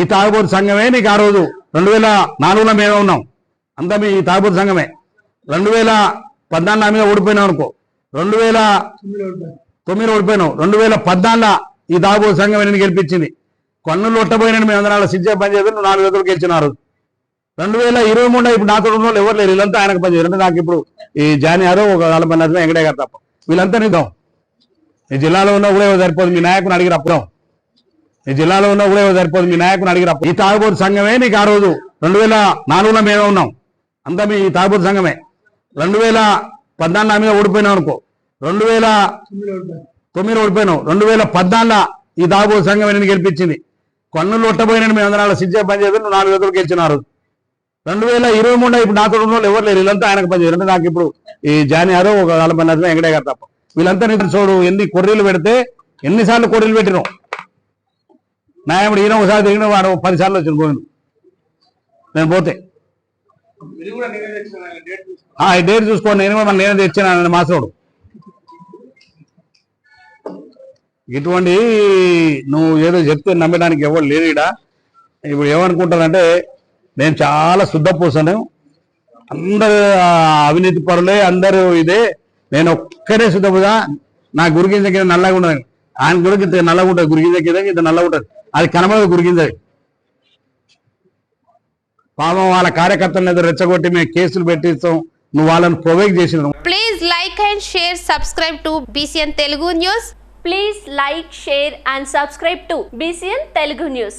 ఈ తాగుబోతు సంఘమే నీకు ఆ రోజు రెండు వేల నాలుగులో మేమే ఉన్నాం. అంతా మీ తాగుబోతు సంఘమే. రెండు వేల పద్నాలుగు మీద ఓడిపోయినావు అనుకో. రెండు వేల తొమ్మిది ఓడిపోయినావు రెండు వేల పద్నాలుగులో ఈ తాగుబోతు సంఘమే నేను గెలిపించింది. కన్నులు ఒట్టబోయిన మేము వందనాల సిద్ధ పనిచేసి నువ్వు నాలుగు వందలు గెలిచినారు రెండు వేల ఇరవై మూడు ఇప్పుడు నాతో ఉన్న వాళ్ళు ఎవరు లేరు. వీళ్ళంతా ఆయనకు పనిచేయరు అంటే నాకు ఇప్పుడు ఈ జానియారు ఒక నాలుగు నలభై వెంకటే గారు తప్ప. వీళ్ళంతా నిద్దాం ఈ జిల్లాలో ఉన్న కూడా సరిపోదు. మీ నాయకుని అడిగి రప్పుదాం ఈ జిల్లాలో ఉన్న కూడా సరిపోదు. మీ నాయకుని అడిగిరా. ఈ తాగుబోతు సంఘమే నీకు ఆ రోజు రెండు వేల నాలుగులో మేమే ఉన్నాం. అంతా మీ తాగుబోతు సంఘమే. రెండు వేల పద్నాలుగు మీద ఓడిపోయినావు అనుకో. రెండు వేల తొమ్మిది ఓడిపోయినావు రెండు వేల పద్నాలుగులో ఈ తాగుబోతు సంఘమే నేను గెలిపించింది? కన్నులు ఒట్టబోయిన మీ వందనాల సిద్ధ పని చేసి నువ్వు నాలుగు వందలు గెలిచినారు. రెండు వేల ఇరవై మూడు ఇప్పుడు నాతో ఉన్న వాళ్ళు ఎవరు లేరు. వీళ్ళంతా ఆయనకు పనిచేయరు అంటే నాకు ఇప్పుడు ఈ జానియారు ఒక నలభై పని వెంకటే గారు తప్ప. వీళ్ళంతా నేను చూడు ఎన్ని కొర్రీలు పెడితే ఎన్నిసార్లు కొర్రీలు పెట్టినాం. నాయముడు ఈయన ఒకసారి తిరిగిన వాడు పది సార్లు వచ్చిన పోయిండు నేను పోతే డేట్ చూసుకోండి. నేను కూడా నేనే తెచ్చాను మాసోడు ఇటువంటి నువ్వు ఏదో చెప్తే నమ్మడానికి ఎవరు లేరు ఈడ. ఇప్పుడు ఏమనుకుంటారంటే నేను చాలా శుద్ధపూసను అందరు ఆ, అవినీతి పరులే అందరూ ఇదే. నేను ఒక్కడే శుద్ధపూస నా గురిగింజ కింద నల్లగా ఉండదు. ఆయన గురికి ఇంత నల్లగా ఉంటుంది. గురిగింజ కింద ఇంత నల్లగా ఉంటుంది. అది కనబడదు గురిగింది అది. పాపం వాళ్ళ కార్యకర్తల మీద రెచ్చగొట్టి మేము కేసులు పెట్టిస్తాం. నువ్వు వాళ్ళని ప్రొవైడ్ చేసిన please like and share subscribe to BCN Telugu news please like share and subscribe to BCN Telugu news